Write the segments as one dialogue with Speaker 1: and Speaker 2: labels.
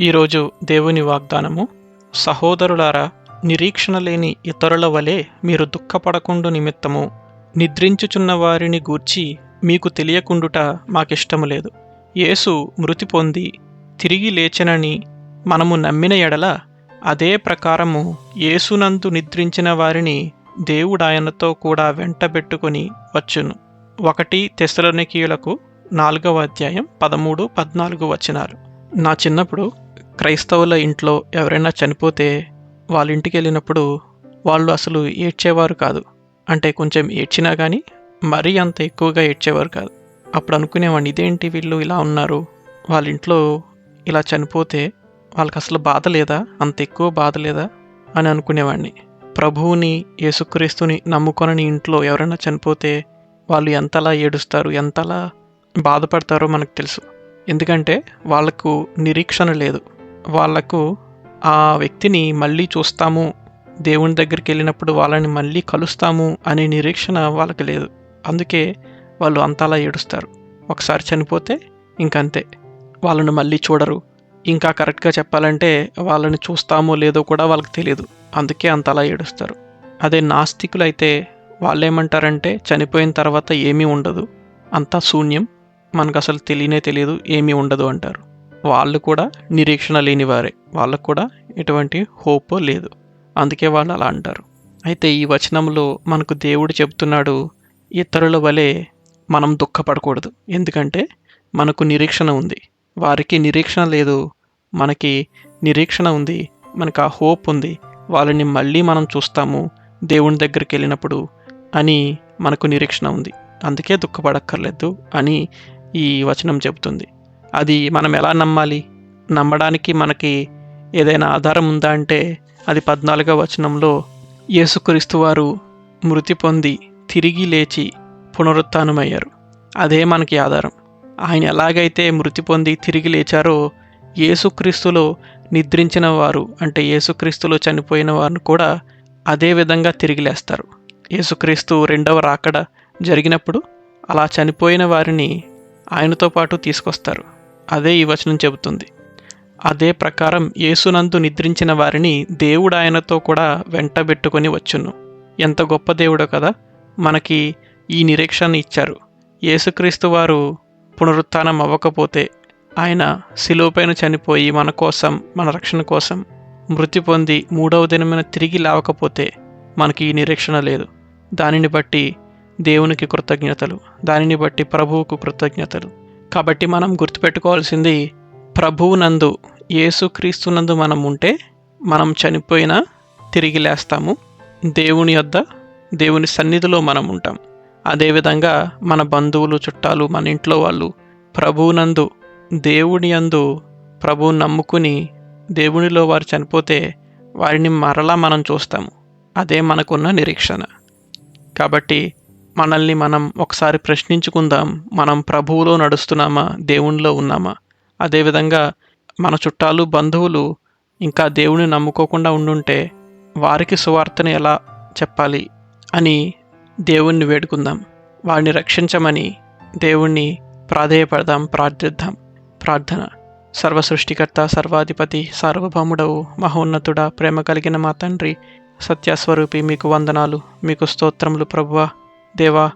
Speaker 1: ఈరోజు దేవుని వాగ్దానము సహోదరులారా నిరీక్షణ లేని ఇతరుల వలె మీరు దుఃఖపడకుండు నిమిత్తము. నిద్రించుచున్న వారిని గూర్చి మీకు తెలియకుండుట మాకిష్టము లేదు. యేసు మృతి పొంది తిరిగి లేచనని మనము నమ్మిన ఎడల అదే ప్రకారము యేసునందు నిద్రించిన వారిని దేవుడాయనతో కూడా వెంటబెట్టుకొని వచ్చును. ఒకటి తెసలనికీయులకు నాలుగవ అధ్యాయం పదమూడు పద్నాలుగు వచనాలు. నా చిన్నప్పుడు క్రైస్తవుల ఇంట్లో ఎవరైనా చనిపోతే వాళ్ళ ఇంటికి వెళ్ళినప్పుడు వాళ్ళు అసలు ఏడ్చేవారు కాదు. అంటే కొంచెం ఏడ్చినా కానీ మరీ అంత ఎక్కువగా ఏడ్చేవారు కాదు. అప్పుడు అనుకునేవాడిని ఇదేంటి వీళ్ళు ఇలా ఉన్నారు? వాళ్ళ ఇంట్లో ఇలా చనిపోతే వాళ్ళకి అసలు బాధ లేదా? అంత ఎక్కువ బాధ లేదా? అని అనుకునేవాడిని. ప్రభువుని యేసుక్రీస్తుని నమ్ముకొనని ఇంట్లో ఎవరైనా చనిపోతే వాళ్ళు ఎంతలా ఏడుస్తారు ఎంతలా బాధపడతారో మనకు తెలుసు. ఎందుకంటే వాళ్ళకు నిరీక్షణ లేదు. వాళ్ళకు ఆ వ్యక్తిని మళ్ళీ చూస్తాము. దేవుని దగ్గరికి వెళ్ళినప్పుడు వాళ్ళని మళ్ళీ కలుస్తాము అనే నిరీక్షణ వాళ్ళకి లేదు. అందుకే వాళ్ళు అంతలా ఏడుస్తారు. ఒకసారి చనిపోతే ఇంకంతే. వాళ్ళను మళ్ళీ చూడరు. ఇంకా కరెక్ట్గా చెప్పాలంటే వాళ్ళని చూస్తామో లేదో కూడా వాళ్ళకి తెలియదు అందుకే అంతలా ఏడుస్తారు. అదే నాస్తికులు అయితే వాళ్ళు ఏమంటారంటే చనిపోయిన తర్వాత ఏమీ ఉండదు. అంతా శూన్యం. మనకు అసలు తెలియనే తెలియదు ఏమీ ఉండదు అంటారు. వాళ్ళు కూడా నిరీక్షణ లేని వారే వాళ్ళకు కూడా ఎటువంటి హోప్ లేదు. అందుకే వాళ్ళు అలా అంటారు. అయితే ఈ వచనంలో మనకు దేవుడు చెబుతున్నాడు ఇతరుల వలె మనం దుఃఖపడకూడదు. ఎందుకంటే మనకు నిరీక్షణ ఉంది. వారికి నిరీక్షణ లేదు. మనకి నిరీక్షణ ఉంది. మనకు ఆ హోప్ ఉంది. వాళ్ళని మళ్ళీ మనం చూస్తాము దేవుని దగ్గరికి వెళ్ళినప్పుడు అని మనకు నిరీక్షణ ఉంది. అందుకే దుఃఖపడక్కర్లేదు అని ఈ వచనం చెబుతుంది. అది మనం ఎలా నమ్మాలి? నమ్మడానికి మనకి ఏదైనా ఆధారం ఉందా అంటే అది పద్నాలుగో వచనంలో యేసుక్రీస్తు వారు మృతి పొంది తిరిగి లేచి పునరుత్నమయ్యారు అదే మనకి ఆధారం. ఆయన ఎలాగైతే మృతి పొంది తిరిగి లేచారో యేసుక్రీస్తులో నిద్రించిన వారు అంటే యేసుక్రీస్తులో చనిపోయిన వారిని కూడా అదే విధంగా తిరిగి లేస్తారు. యేసుక్రీస్తు రెండవ రాకడ జరిగినప్పుడు అలా చనిపోయిన వారిని ఆయనతో పాటు తీసుకొస్తారు. అదే ఈ వచనం చెబుతుంది. అదే ప్రకారం యేసునందు నిద్రించిన వారిని దేవుడు ఆయనతో కూడా వెంటబెట్టుకొని వచ్చును. ఎంత గొప్ప దేవుడో కదా! మనకి ఈ నిరీక్షణ ఇచ్చారు. యేసుక్రీస్తు వారు పునరుత్నం అవ్వకపోతే ఆయన శిలువపైన చనిపోయి మన కోసం మన రక్షణ కోసం మృతి పొంది మూడవ దినమైన తిరిగి లేవకపోతే మనకి ఈ నిరీక్షణ లేదు. దానిని బట్టి దేవునికి కృతజ్ఞతలు. దానిని బట్టి ప్రభువుకు కృతజ్ఞతలు. కాబట్టి మనం గుర్తుపెట్టుకోవాల్సింది ప్రభువునందు యేసుక్రీస్తునందు మనం ఉంటే మనం చనిపోయినా తిరిగి లేస్తాము. దేవుని యొద్ద దేవుని సన్నిధిలో మనం ఉంటాం. అదేవిధంగా మన బంధువులు చుట్టాలు మన ఇంట్లో వాళ్ళు ప్రభువునందు దేవుని అందు ప్రభువు నమ్ముకుని దేవునిలో వారు చనిపోతే వారిని మరలా మనం చూస్తాము. అదే మనకున్న నిరీక్షణ. కాబట్టి మనల్ని మనం ఒకసారి ప్రశ్నించుకుందాం మనం ప్రభువులో నడుస్తున్నామా దేవునిలో ఉన్నామా? అదేవిధంగా మన చుట్టాలు బంధువులు ఇంకా దేవుని నమ్ముకోకుండా ఉండుంటే వారికి సువార్తను ఎలా చెప్పాలి అని దేవుణ్ణి వేడుకుందాం. వారిని రక్షించమని దేవుణ్ణి ప్రాధేయపడదాం ప్రార్థిద్దాం. ప్రార్థన. సర్వ సృష్టికర్త సర్వాధిపతి సార్వభౌముడవు మహోన్నతుడ ప్రేమ కలిగిన మా తండ్రి సత్యస్వరూపి మీకు వందనాలు మీకు స్తోత్రములు ప్రభువా. దేవా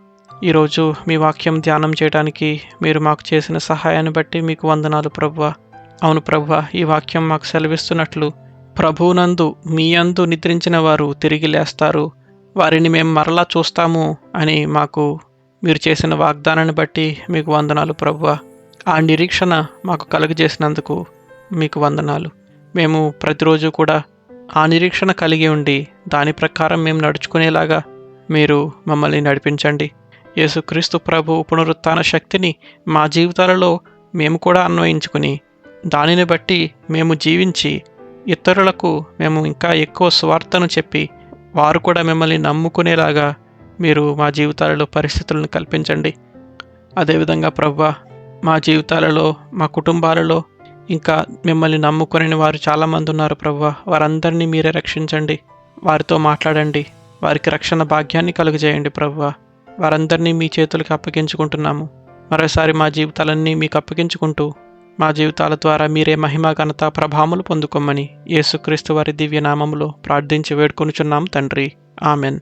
Speaker 1: ఈరోజు మీ వాక్యం ధ్యానం చేయడానికి మీరు మాకు చేసిన సహాయాన్ని బట్టి మీకు వందనాలు ప్రభువ. అవును ప్రభువ ఈ వాక్యం మాకు సెలవిస్తున్నట్లు ప్రభువునందు మీ అందు నిద్రించిన వారు తిరిగి లేస్తారు. వారిని మేము మరలా చూస్తాము అని మాకు మీరు చేసిన వాగ్దానాన్ని బట్టి మీకు వందనాలు ప్రభువ. ఆ నిరీక్షణ మాకు కలుగజేసినందుకు మీకు వందనాలు. మేము ప్రతిరోజు కూడా ఆ నిరీక్షణ కలిగి ఉండి దాని ప్రకారం మేము నడుచుకునేలాగా మీరు మమ్మల్ని నడిపించండి. యేసుక్రీస్తు ప్రభు పునరుత్థాన శక్తిని మా జీవితాలలో మేము కూడా అన్వయించుకుని దానిని బట్టి మేము జీవించి ఇతరులకు మేము ఇంకా ఎక్కువ స్వార్థను చెప్పి వారు కూడా మిమ్మల్ని నమ్ముకునేలాగా మీరు మా జీవితాలలో పరిస్థితులను కల్పించండి. అదేవిధంగా ప్రభా మా జీవితాలలో మా కుటుంబాలలో ఇంకా మిమ్మల్ని నమ్ముకొని వారు చాలామంది ఉన్నారు ప్రభా. వారందరినీ మీరే రక్షించండి. వారితో మాట్లాడండి. వారికి రక్షణ భాగ్యాన్ని కలుగజేయండి ప్రభా వారందరినీ మీ చేతులకు అప్పగించుకుంటున్నాము. మరోసారి మా జీవితాలన్నీ మీకు అప్పగించుకుంటూ మా జీవితాల ద్వారా మీరే మహిమ ఘనత ప్రభావములు పొందుకోమని యేసుక్రీస్తు వారి దివ్య నామములో ప్రార్థించి వేడుకొనుచున్నాం తండ్రి. ఆమెన్.